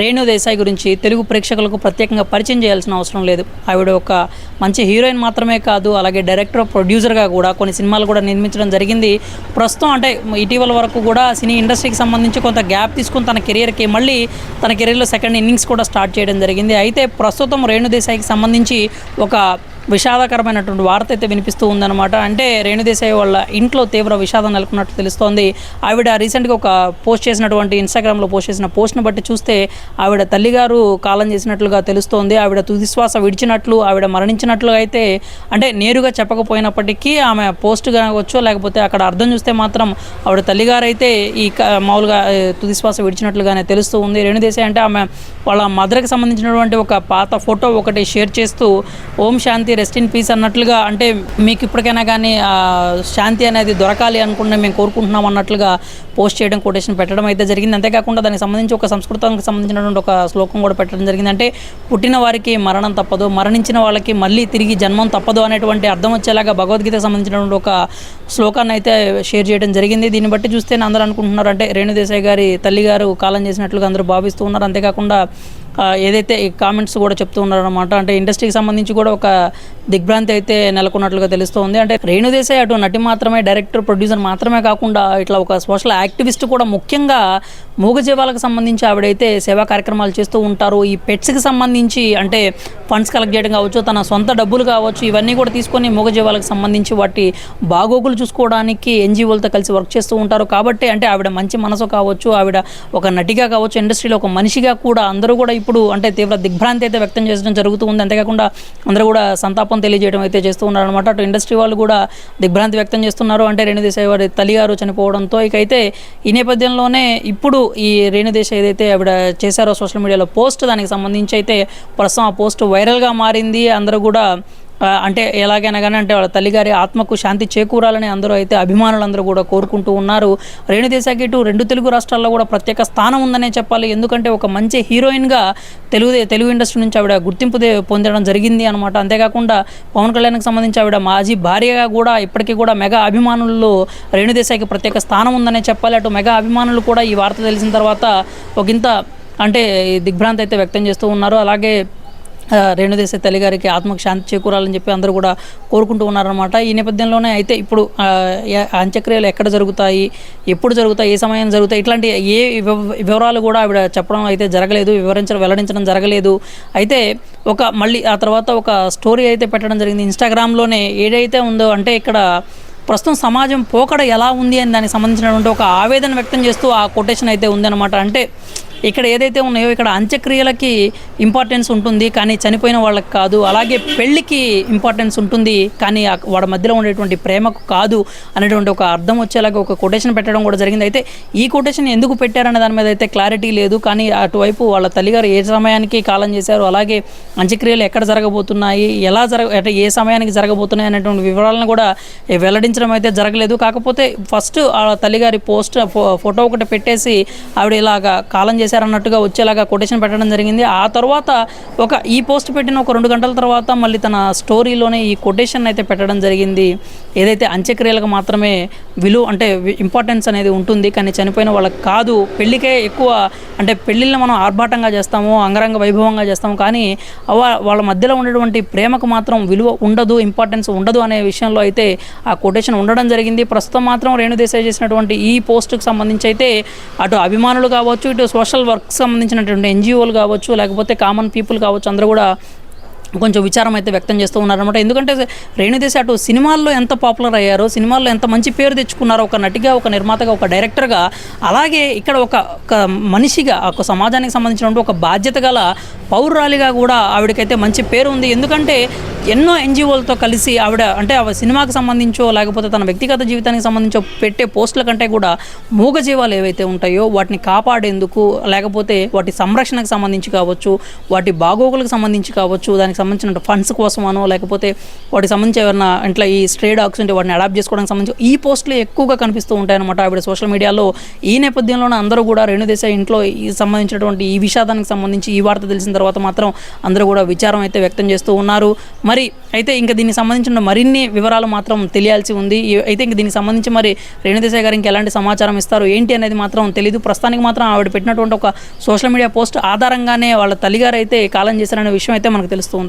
రేణు దేశాయ్ గురించి తెలుగు ప్రేక్షకులకు ప్రత్యేకంగా పరిచయం చేయాల్సిన అవసరం లేదు. ఆవిడ ఒక మంచి హీరోయిన్ మాత్రమే కాదు అలాగే డైరెక్టర్ ప్రొడ్యూసర్గా కూడా కొన్ని సినిమాలు కూడా నిర్మించడం జరిగింది. ప్రస్తుతం అంటే ఇటీవల వరకు కూడా సినీ ఇండస్ట్రీకి సంబంధించి కొంత గ్యాప్ తీసుకుని తన కెరియర్కి మళ్ళీ తన కెరీర్లో సెకండ్ ఇన్నింగ్స్ కూడా స్టార్ట్ చేయడం జరిగింది. అయితే ప్రస్తుతం రేణు దేశాయ్కి సంబంధించి ఒక విషాదకరమైనటువంటి వార్త అయితే వినిపిస్తూ ఉందన్నమాట. అంటే రేణుదేశాయ్ వాళ్ళ ఇంట్లో తీవ్ర విషాదం నెలకొన్నట్టు తెలుస్తోంది. ఆవిడ రీసెంట్గా ఒక పోస్ట్ చేసినటువంటి ఇన్స్టాగ్రామ్లో పోస్ట్ చేసిన పోస్ట్ని బట్టి చూస్తే ఆవిడ తల్లిగారు కాలం చేసినట్లుగా తెలుస్తోంది. ఆవిడ తుదిశ్వాస విడిచినట్లు ఆవిడ మరణించినట్లు అయితే అంటే నేరుగా చెప్పకపోయినప్పటికీ ఆమె పోస్ట్ కావచ్చు లేకపోతే అక్కడ అర్థం చూస్తే మాత్రం ఆవిడ తల్లిగారు అయితే ఈ మామూలుగా తుదిశ్వాస విడిచినట్లుగానే తెలుస్తూ ఉంది. రేణుదేశాయ్ అంటే ఆమె వాళ్ళ మదర్కి సంబంధించినటువంటి ఒక పాత ఫోటో ఒకటి షేర్ చేస్తూ Om Shanti rest in peace అన్నట్లుగా అంటే మీకు ఇప్పటికైనా కానీ శాంతి అనేది దొరకాలి అనుకుంటే మేము కోరుకుంటున్నాం అన్నట్లుగా పోస్ట్ చేయడం కొటేషన్ పెట్టడం అయితే జరిగింది. అంతేకాకుండా దానికి సంబంధించి ఒక సంస్కృతానికి సంబంధించినటువంటి ఒక శ్లోకం కూడా పెట్టడం జరిగింది. అంటే పుట్టిన వారికి మరణం తప్పదు మరణించిన వాళ్ళకి మళ్ళీ తిరిగి జన్మం తప్పదు అనేటువంటి అర్థం వచ్చేలాగా భగవద్గీతకు సంబంధించినటువంటి ఒక శ్లోకాన్ని అయితే షేర్ చేయడం జరిగింది. దీన్ని బట్టి చూస్తే అందరూ అనుకుంటున్నారు. అంటే రేణుదేశాయ్ గారి తల్లి గారు కాలం చేసినట్లుగా అందరూ భావిస్తూ ఉన్నారు. అంతేకాకుండా ఏదైతే ఈ కామెంట్స్ కూడా చెప్తూ ఉన్నారన్నమాట. అంటే ఇండస్ట్రీకి సంబంధించి కూడా ఒక దిగ్భ్రాంతి అయితే నెలకొన్నట్లుగా తెలుస్తోంది. అంటే రేణుదేశాయ్ అటు నటి మాత్రమే డైరెక్టర్ ప్రొడ్యూసర్ మాత్రమే కాకుండా ఇట్లా ఒక సోషల్ యాక్టివిస్ట్ కూడా ముఖ్యంగా మూగజీవాలకు సంబంధించి ఆవిడైతే సేవా కార్యక్రమాలు చేస్తూ ఉంటారు. ఈ పెట్స్కి సంబంధించి అంటే ఫండ్స్ కలెక్ట్ చేయడం కావచ్చు తన సొంత డబ్బులు కావచ్చు ఇవన్నీ కూడా తీసుకొని మూగజీవాలకు సంబంధించి వాటి బాగోగులు చూసుకోవడానికి ఎన్జిఓలతో కలిసి వర్క్ చేస్తూ ఉంటారు. కాబట్టి అంటే ఆవిడ మంచి మనసు కావచ్చు ఆవిడ ఒక నటిగా కావచ్చు ఇండస్ట్రీలో ఒక మనిషిగా కూడా అందరూ కూడా ఇప్పుడు అంటే తీవ్ర దిగ్భ్రాంతి అయితే వ్యక్తం చేయడం జరుగుతూ ఉంది. అంతేకాకుండా అందరూ కూడా సంతాపం తెలియజేయడం అయితే చేస్తూ ఉన్నారు అనమాట అటు ఇండస్ట్రీ వాళ్ళు కూడా దిగ్భ్రాంతి వ్యక్తం చేస్తున్నారు. అంటే రేణుదేశాయ్ వారి తల్లిగారు చనిపోవడంతో ఇక అయితే ఈ నేపథ్యంలోనే ఇప్పుడు ఈ రేణుదేశ ఏదైతే ఆవిడ చేశారో సోషల్ మీడియాలో పోస్ట్ దానికి సంబంధించి అయితే ప్రస్తుతం ఆ పోస్ట్ వైరల్గా మారింది. అందరూ కూడా అంటే ఎలాగైనా కానీ అంటే వాళ్ళ తల్లిగారి ఆత్మకు శాంతి చేకూరాలని అందరూ అయితే అభిమానులందరూ కూడా కోరుకుంటూ ఉన్నారు. రేణుదేశాకి ఇటు రెండు తెలుగు రాష్ట్రాల్లో కూడా ప్రత్యేక స్థానం ఉందనే చెప్పాలి. ఎందుకంటే ఒక మంచి హీరోయిన్గా తెలుగు తెలుగు ఇండస్ట్రీ నుంచి ఆవిడ గుర్తింపు పొందడం జరిగింది అనమాట అంతేకాకుండా పవన్ కళ్యాణ్కి సంబంధించి ఆవిడ మాజీ భార్యగా కూడా ఇప్పటికీ కూడా మెగా అభిమానుల్లో రేణుదేశాయికి ప్రత్యేక స్థానం ఉందనే చెప్పాలి. అటు మెగా అభిమానులు కూడా ఈ వార్త తెలిసిన తర్వాత ఒకంత అంటే దిగ్భ్రాంతి అయితే వ్యక్తం చేస్తూ ఉన్నారు. అలాగే రేణుదేశ తల్లి గారికి ఆత్మకు శాంతి చేకూరాలని చెప్పి అందరూ కూడా కోరుకుంటూ ఉన్నారనమాట ఈ నేపథ్యంలోనే అయితే ఇప్పుడు అంత్యక్రియలు ఎక్కడ జరుగుతాయి ఎప్పుడు జరుగుతాయి ఏ సమయం జరుగుతాయి ఇట్లాంటి ఏ వివరాలు కూడా ఆవిడ చెప్పడం అయితే జరగలేదు వివరించడం వెల్లడించడం జరగలేదు. అయితే ఒక మళ్ళీ ఆ తర్వాత ఒక స్టోరీ అయితే పెట్టడం జరిగింది. ఇన్స్టాగ్రామ్లోనే ఏదైతే ఉందో అంటే ఇక్కడ ప్రస్తుతం సమాజం పోకడ ఎలా ఉంది అని దానికి సంబంధించినటువంటి ఒక ఆవేదన వ్యక్తం చేస్తూ ఆ కొటేషన్ అయితే ఉందన్నమాట. అంటే ఇక్కడ ఏదైతే ఉన్నాయో ఇక్కడ అంత్యక్రియలకి ఇంపార్టెన్స్ ఉంటుంది కానీ చనిపోయిన వాళ్ళకి కాదు. అలాగే పెళ్ళికి ఇంపార్టెన్స్ ఉంటుంది కానీ వాడి మధ్యలో ఉండేటువంటి ప్రేమకు కాదు అనేటువంటి ఒక అర్థం వచ్చేలాగా ఒక కొటేషన్ పెట్టడం కూడా జరిగింది. అయితే ఈ కొటేషన్ ఎందుకు పెట్టారనే దాని మీద అయితే క్లారిటీ లేదు కానీ అటువైపు వాళ్ళ తల్లిగారు ఏ సమయానికి కాలం చేశారు అలాగే అంత్యక్రియలు ఎక్కడ జరగబోతున్నాయి ఎలా జరగ అంటే ఏ సమయానికి జరగబోతున్నాయి అనేటువంటి వివరాలను కూడా వెల్లడించడం అయితే జరగలేదు. కాకపోతే ఫస్ట్ ఆ తల్లిగారి పోస్ట్ ఫో- ఫోటో ఒకటి పెట్టేసి ఆవిడ ఇలాగా కాలం చేసి చేశారన్నట్టుగా వచ్చేలాగా కొటేషన్ పెట్టడం జరిగింది. ఆ తర్వాత ఒక ఈ పోస్ట్ పెట్టిన ఒక రెండు గంటల తర్వాత మళ్ళీ తన స్టోరీలోనే ఈ కొటేషన్ అయితే పెట్టడం జరిగింది. ఏదైతే అంత్యక్రియలకు మాత్రమే విలువ అంటే ఇంపార్టెన్స్ అనేది ఉంటుంది కానీ చనిపోయిన వాళ్ళకి కాదు. పెళ్ళికే ఎక్కువ అంటే పెళ్ళిళ్ళని మనం ఆర్భాటంగా చేస్తాము అంగరంగ వైభవంగా చేస్తాము కానీ వాళ్ళ మధ్యలో ఉండేటువంటి ప్రేమకు మాత్రం విలువ ఉండదు ఇంపార్టెన్స్ ఉండదు అనే విషయంలో అయితే ఆ కొటేషన్ ఉండడం జరిగింది. ప్రస్తుతం మాత్రం రేణుదేశాయ్ చేసినటువంటి ఈ పోస్ట్కి సంబంధించి అయితే అటు అభిమానులు కావచ్చు ఇటు సోషల్ వర్క్ సంబంధించినటువంటి ఎన్జిఓలు కావచ్చు లేకపోతే కామన్ పీపుల్ కావచ్చు అందరూ కూడా కొంచెం విచారం అయితే వ్యక్తం చేస్తూ ఉన్నారనమాట ఎందుకంటే రేణుదేశ అటు సినిమాల్లో ఎంత పాపులర్ అయ్యారో సినిమాల్లో ఎంత మంచి పేరు తెచ్చుకున్నారో ఒక నటిగా ఒక నిర్మాతగా ఒక డైరెక్టర్గా అలాగే ఇక్కడ ఒక ఒక మనిషిగా ఒక సమాజానికి సంబంధించినటువంటి ఒక బాధ్యత గల పౌరాలిగా కూడా ఆవిడకైతే మంచి పేరు ఉంది. ఎందుకంటే ఎన్నో ఎన్జిఓలతో కలిసి ఆవిడ అంటే ఆవిడ సినిమాకి సంబంధించో లేకపోతే తన వ్యక్తిగత జీవితానికి సంబంధించో పెట్టే పోస్టుల కంటే కూడా మూగజీవాలు ఏవైతే ఉంటాయో వాటిని కాపాడేందుకు లేకపోతే వాటి సంరక్షణకు సంబంధించి కావచ్చు వాటి బాగోగులకు సంబంధించి కావచ్చు దానికి సంబంధించిన ఫండ్స్ కోసమనో లేకపోతే వాటికి సంబంధించి ఎవరైనా ఇంట్లో ఈ స్ట్రే డాగ్స్ ఉంటే వాటిని అడాప్ట్ చేసుకోవడానికి సంబంధించి ఈ పోస్టులు ఎక్కువగా కనిపిస్తూ ఉంటాయన్నమాట ఆవిడ సోషల్ మీడియాలో. ఈ నేపథ్యంలోనే అందరూ కూడా రేణుదేశాయ్ ఇంట్లో ఈ సంబంధించినటువంటి ఈ విషాదానికి సంబంధించి ఈ వార్త తెలిసిన తర్వాత మాత్రం అందరూ కూడా విచారం అయితే వ్యక్తం చేస్తూ ఉన్నారు. మరి అయితే ఇంకా దీనికి సంబంధించిన మరిన్ని వివరాలు మాత్రం తెలియాల్సి ఉంది. అయితే ఇంక దీనికి సంబంధించి మరి రేణుదేశాయ్ గారు ఇంకా ఎలాంటి సమాచారం ఇస్తారు? ఏంటి అనేది మాత్రం తెలియదు ప్రస్తుతానికి మాత్రం ఆవిడ పెట్టినటువంటి ఒక సోషల్ మీడియా పోస్ట్ ఆధారంగానే వాళ్ళ తల్లిగారు అయితే కాలం చేశారనే విషయం అయితే మనకు తెలుస్తుంది